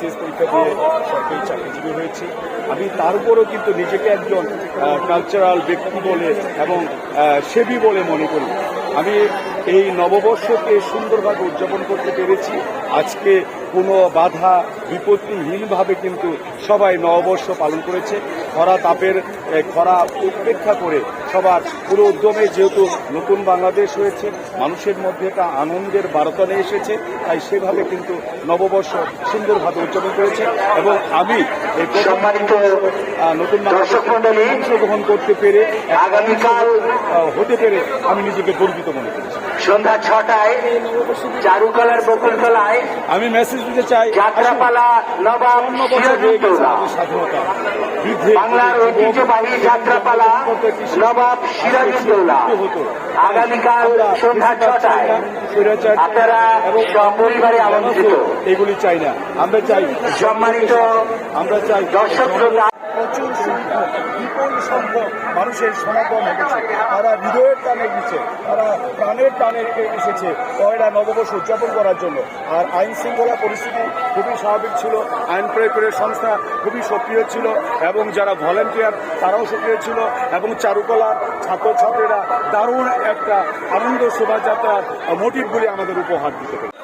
BCS পরীক্ষা দিয়ে সরকারি চাকরিজীবী হয়েছি। আমি তার উপরেও কিন্তু নিজেকে একজন কালচারাল ব্যক্তি বলে এবং সেবি বলে মনে করি। আমি এই নববর্ষকে সুন্দরভাবে উদযাপন করতে পেরেছি। আজকে কোনো বাধা বিপত্তিহীনভাবে কিন্তু সবাই নববর্ষ পালন করেছে। খরা তাপের খরা উপেক্ষা করে সবার পুরো উদ্যমে যেহেতু নতুন বাংলাদেশ হয়েছে মানুষের মধ্যে একটা আনন্দের বার্তা নিয়ে এসেছে তাই সেভাবে কিন্তু নববর্ষ সুন্দরভাবে উদযাপন করেছে এবং আমি এই নতুন বাংলাদেশে অংশগ্রহণ করতে পেরে আগামীকাল হতে পেরে আমি নিজেকে গর্বিত মনে করছি সন্ধ্যা ছটায় চারুকলার বকুলতলায় আমি মেসেজ দিতে চাই। যাত্রাপালা নবাব বাংলার ঐতিহ্যবাহী যাত্রাপালা নবাব সিরাজউদ্দৌলা আগামীকাল সন্ধ্যা ছটায়। আপনারা সপরিবারে আমন্ত্রিত। এগুলি চাই না। আমরা চাই সম্মানিত আমরা চাই দর্শক শ্রোতা। প্রচুর সংখ্যক, বিপুল সংখ্যক মানুষের সমাগম ঘটেছে তারা হৃদয়ের টানে গেছে তারা প্রাণের টানে এসেছে পয়লা নববর্ষ উদযাপন করার জন্য। আর আইন শৃঙ্খলা পরিস্থিতি খুবই স্বাভাবিক ছিল, আইন প্রয়োগের সংস্থা খুবই সক্রিয় ছিল, এবং যারা ভলেন্টিয়ার তারাও সক্রিয় ছিল, এবং চারুকলার ছাত্রছাত্রীরা দারুণ একটা আনন্দ শোভাযাত্রার মোটিভগুলি আমাদের উপহার দিতে পেরে